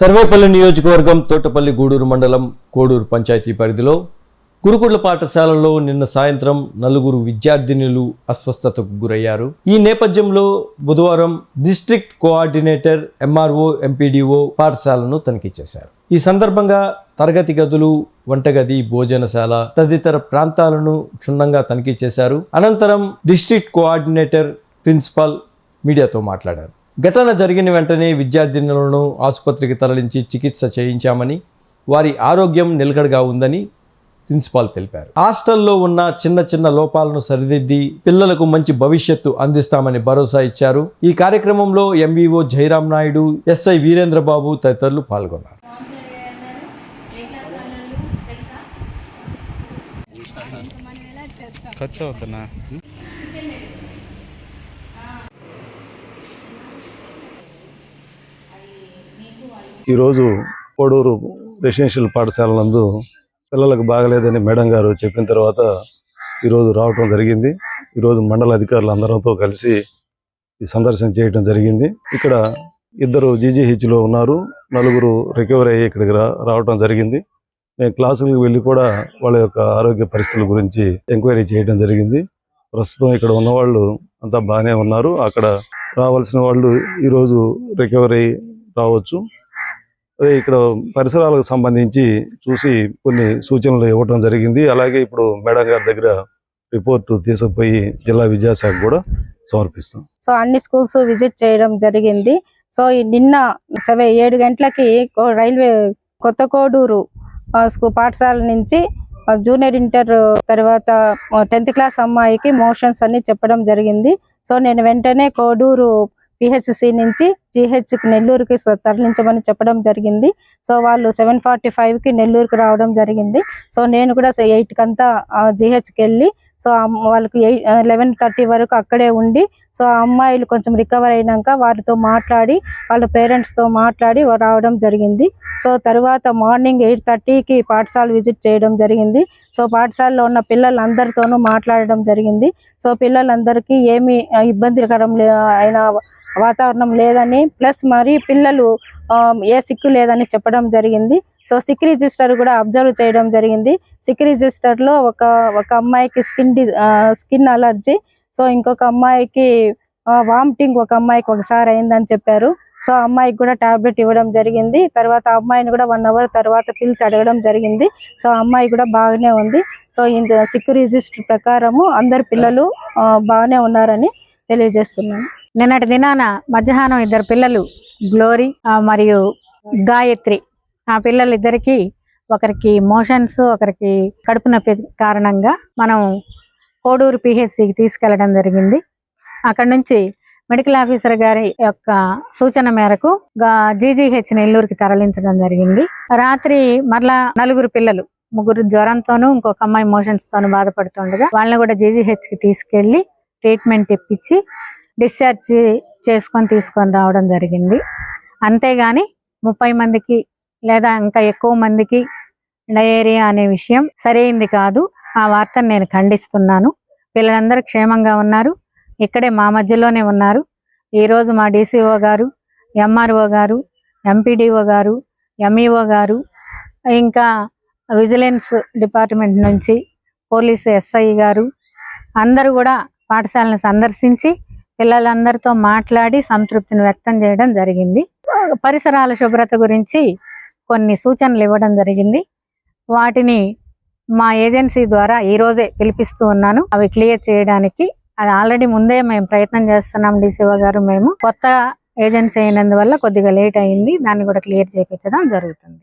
సర్వేపల్లి నియోజకవర్గం తోటపల్లి గూడూరు మండలం కోడూరు పంచాయతీ పరిధిలో గురుకుల పాఠశాలలో నిన్న సాయంత్రం నలుగురు విద్యార్థినులు అస్వస్థతకు గురయ్యారు. ఈ నేపథ్యంలో బుధవారం డిస్ట్రిక్ట్ కోఆర్డినేటర్ ఎంఆర్ఓ ఎంపీడీఓ పాఠశాలను తనిఖీ చేశారు. ఈ సందర్భంగా తరగతి గదులు వంటగది భోజనశాల తదితర ప్రాంతాలను క్షుణ్ణంగా తనిఖీ చేశారు. అనంతరం డిస్ట్రిక్ట్ కోఆర్డినేటర్ ప్రిన్సిపాల్ మీడియాతో మాట్లాడారు. ఘటన జరిగిన వెంటనే విద్యార్థినులను ఆసుపత్రికి తరలించి చికిత్స చేయించామని వారి ఆరోగ్యం నిలకడగా ఉందని ప్రిన్సిపాల్ తెలిపారు. హాస్టల్లో ఉన్న చిన్న చిన్న లోపాలను సరిదిద్ది పిల్లలకు మంచి భవిష్యత్తు అందిస్తామని భరోసా ఇచ్చారు. ఈ కార్యక్రమంలో ఎంవీఓ జయరామ్ నాయుడు ఎస్ఐ వీరేంద్రబాబు తదితరులు పాల్గొన్నారు. ఖర్చు అవుతున్నా ఈరోజు కోడూరు రెసిడెన్షియల్ పాఠశాల నందు పిల్లలకు బాగలేదని మేడం గారు చెప్పిన తర్వాత ఈరోజు రావటం జరిగింది. ఈరోజు మండల అధికారులు అందరితో కలిసి ఈ సందర్శన చేయటం జరిగింది. ఇక్కడ ఇద్దరు జీజీహెచ్లో ఉన్నారు. నలుగురు రికవరీ అయ్యి ఇక్కడికి రావటం జరిగింది. మేము క్లాసులకు వెళ్ళి కూడా వాళ్ళ యొక్క ఆరోగ్య పరిస్థితుల గురించి ఎంక్వైరీ చేయడం జరిగింది. ప్రస్తుతం ఇక్కడ ఉన్నవాళ్ళు అంతా బాగానే ఉన్నారు. అక్కడ రావాల్సిన వాళ్ళు ఈరోజు రికవరీ రావచ్చు. ఇక్కడ పరిసరాలకు సంబంధించి చూసి కొన్ని సూచనలు ఇవ్వటం జరిగింది. అలాగే ఇప్పుడు మేడం గారి దగ్గర రిపోర్టు తీసుకుపోయి జిల్లా విద్యాశాఖ కూడా సమర్పిస్తాం. సో అన్ని స్కూల్స్ విజిట్ చేయడం జరిగింది. సో నిన్న సెవెన్ ఏడు గంటలకి రైల్వే కొత్త కోడూరు ఆ, పాఠశాల నుంచి జూనియర్ ఇంటర్ తర్వాత టెన్త్ క్లాస్ అమ్మాయికి మోషన్స్ అన్ని చెప్పడం జరిగింది. సో నేను వెంటనే కోడూరు పిహెచ్సి నుంచి జిహెచ్కి నెల్లూరుకి తరలించమని చెప్పడం జరిగింది. సో వాళ్ళు సెవెన్ ఫార్టీ ఫైవ్కి నెల్లూరుకి రావడం జరిగింది. సో నేను కూడా ఎయిట్కి అంతా జిహెచ్కి వెళ్ళి సో వాళ్ళకి ఎయిట్ లెవెన్ థర్టీ వరకు అక్కడే ఉండి సో ఆ అమ్మాయిలు కొంచెం రికవర్ అయినాక వారితో మాట్లాడి వాళ్ళ పేరెంట్స్తో మాట్లాడి రావడం జరిగింది. సో తర్వాత మార్నింగ్ ఎయిట్ థర్టీకి పాఠశాల విజిట్ చేయడం జరిగింది. సో పాఠశాలలో ఉన్న పిల్లలందరితోనూ మాట్లాడడం జరిగింది. సో పిల్లలందరికీ ఏమి ఇబ్బందికరం లే- అయిన వాతావరణం లేదని ప్లస్ మరి పిల్లలు ఏ సిక్కు లేదని చెప్పడం జరిగింది. సో సిక్ రిజిస్టర్ కూడా అబ్జర్వ్ చేయడం జరిగింది. సిక్ రిజిస్టర్లో ఒక ఒక అమ్మాయికి skin D skin allergy. So ఇంకొక అమ్మాయికి వామిటింగ్ ఒక అమ్మాయికి ఒకసారి అయిందని చెప్పారు. సో ఆ అమ్మాయికి కూడా టాబ్లెట్ ఇవ్వడం జరిగింది. తర్వాత అమ్మాయిని కూడా వన్ అవర్ తర్వాత పిలిచి అడగడం జరిగింది. సో ఆ అమ్మాయి కూడా బాగానే ఉంది. సో ఇంత సిక్ రిజిస్టర్ ప్రకారము అందరు పిల్లలు బాగానే ఉన్నారని తెలియజేస్తున్నాను నిన్నటి దినాన మధ్యాహ్నం ఇద్దరు పిల్లలు గ్లోరీ మరియు గాయత్రి. ఆ పిల్లలు ఇద్దరికి ఒకరికి మోషన్స్ ఒకరికి కడుపు నొప్పి కారణంగా మనం కోడూరు పిహెచ్సికి తీసుకెళ్ళడం జరిగింది. అక్కడ నుంచి మెడికల్ ఆఫీసర్ గారి యొక్క సూచన మేరకు జీజీహెచ్ నెల్లూరుకి తరలించడం జరిగింది. రాత్రి మరలా నలుగురు పిల్లలు ముగ్గురు జ్వరంతోనూ ఇంకొక అమ్మాయి మోషన్స్ తోనూ బాధపడుతుండగా వాళ్ళని కూడా జీజీహెచ్కి తీసుకెళ్ళి ట్రీట్మెంట్ ఇప్పించి డిశ్చార్జ్ చేసుకొని తీసుకొని రావడం జరిగింది. అంతేగాని ముప్పై మందికి లేదా ఇంకా ఎక్కువ మందికి డయేరియా అనే విషయం సరైంది కాదు. ఆ వార్తను నేను ఖండిస్తున్నాను. పిల్లలందరూ క్షేమంగా ఉన్నారు. ఇక్కడే మా మధ్యలోనే ఉన్నారు. ఈరోజు మా డీసీఓ గారు ఎంఆర్ఓ గారు ఎంపీడీఓ గారు ఎంఈఓ గారు ఇంకా విజిలెన్స్ డిపార్ట్మెంట్ నుంచి పోలీసు ఎస్ఐ గారు అందరూ కూడా పాఠశాలను సందర్శించి పిల్లలందరితో మాట్లాడి సంతృప్తిని వ్యక్తం చేయడం జరిగింది. పరిసరాల శుభ్రత గురించి కొన్ని సూచనలు ఇవ్వడం జరిగింది. వాటిని మా ఏజెన్సీ ద్వారా ఈ రోజే పిలిపిస్తూ ఉన్నాను. అవి క్లియర్ చేయడానికి అది ఆల్రెడీ ముందే మేము ప్రయత్నం చేస్తున్నాం డిసిఓ గారు. మేము కొత్త ఏజెన్సీ అయినందువల్ల కొద్దిగా లేట్ అయింది. దాన్ని కూడా క్లియర్ చేయించడం జరుగుతుంది.